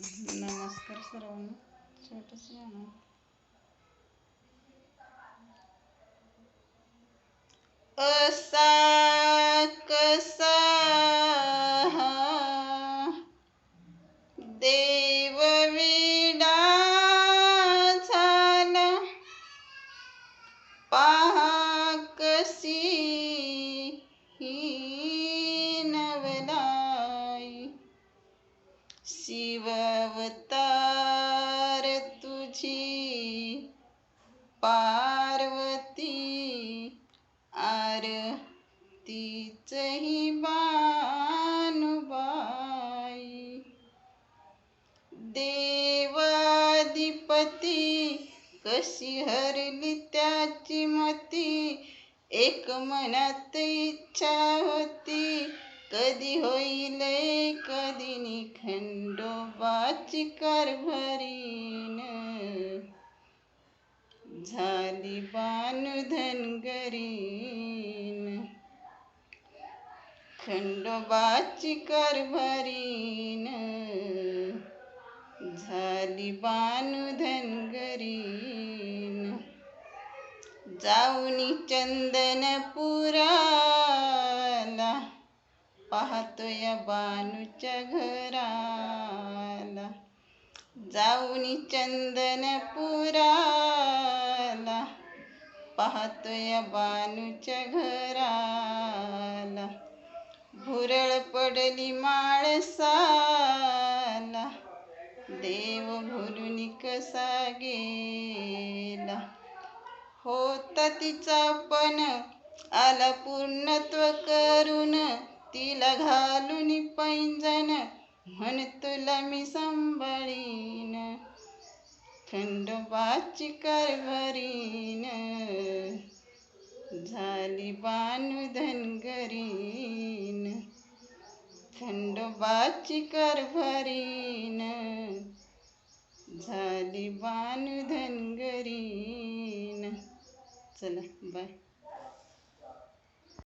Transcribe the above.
नमस्कार सर्वांना. छोटस गाणं असा कसा हा? शिवावतार तुझी पार्वती आरतीचही बानुबाई देवाधिपती कशी हरली त्याची मती एक मनात इच्छा होती. कधी होईल कधी खंडोबाची कारभारीन झाली बानुधनगरीन खंडोबाची कारभारीन झाली बानुधनगरीन जाऊनी चंदनपुराला पाहतोय बानूच्या घराला. जाऊनी चंदनपुराला पाहतोय बानूच्या घराला. भुरळ पडली माळसाला. देव भुरून कसा गेला. होता तिचा पण आला पूर्णत्व करून. तिला घालून पैंजन म्हण तुला मी सांभाळीन. खंडोबाची कारभारीन. झाली बानू धनगरीन खंडोबाची कारभारीन. झाली बानू धनगरीन चला बाय